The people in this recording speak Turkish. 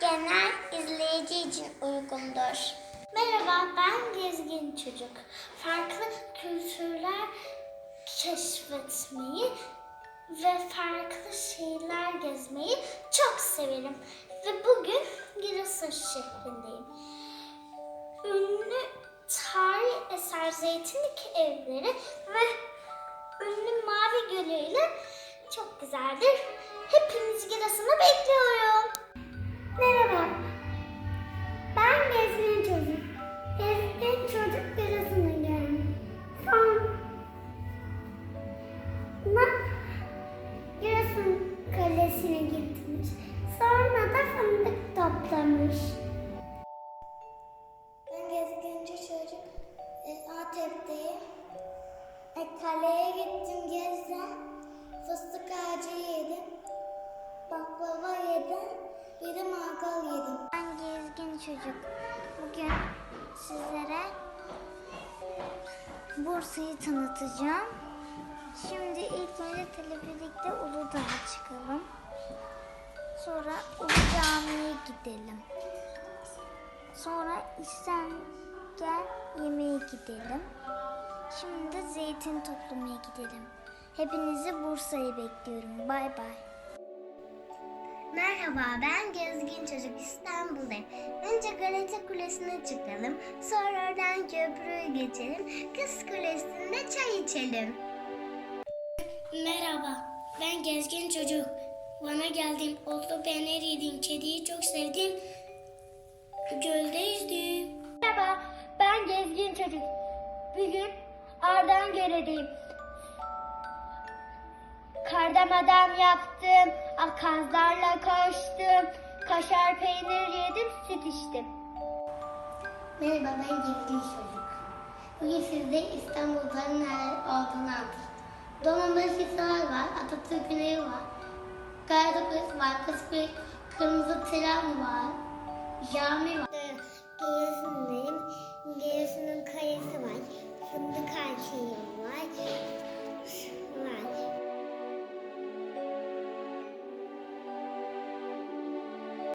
genel izleyici için uygundur. Merhaba, ben Gezgin Çocuk. Farklı kültürler keşfetmeyi ve farklı şeyler gezmeyi çok severim. Ve bugün Giresun şehrindeyim. Ünlü tarih eser Zeytinlik evleri ve ünlü Mavi Gölü ile çok güzeldir. Hepinizi Giresun'a bekliyorum. Kalesi'ne gitmiş. Sonra da fındık toplamış. Ben gezginci çocuk e, Antep'teyim. E, kaleye gittim gezdim. Fıstık ağacı yedim. Baklava yedim. Bir de mangal yedim. Ben gezgin çocuk. Bugün sizlere Bursa'yı tanıtacağım. Şimdi ilk önce teleferikte Uludağ'a çıkalım. Sonra Ulu Cami'ye gidelim. Sonra İskender yemeğe gidelim. Şimdi de zeytin toplamaya gidelim. Hepinizi Bursa'ya bekliyorum. Bay bay. Merhaba ben Gezgin Çocuk İstanbul'dayım. Önce Galata Kulesi'ne çıkalım. Sonra oradan köprüyü geçelim. Kız Kulesi'nde çay içelim. Merhaba ben Gezgin Çocuk. Bana geldim. Otlu peynir yedim. Kediyi çok sevdim. Gölde yüzdüm. Merhaba ben Gezgin Çocuk. Bugün Ardangöre'deyim. Kardam adam yaptım, akazlarla koştum, kaşar peynir yedim, süt içtim. Merhaba ben Gezgin Çocuk. Bugün sizde İstanbul'dan olduğunu anlatacağım. Dolmabahçe Hisar var, Atatürk'ün evi var. Karadokus markası bir kırmızı tren var. Yağmur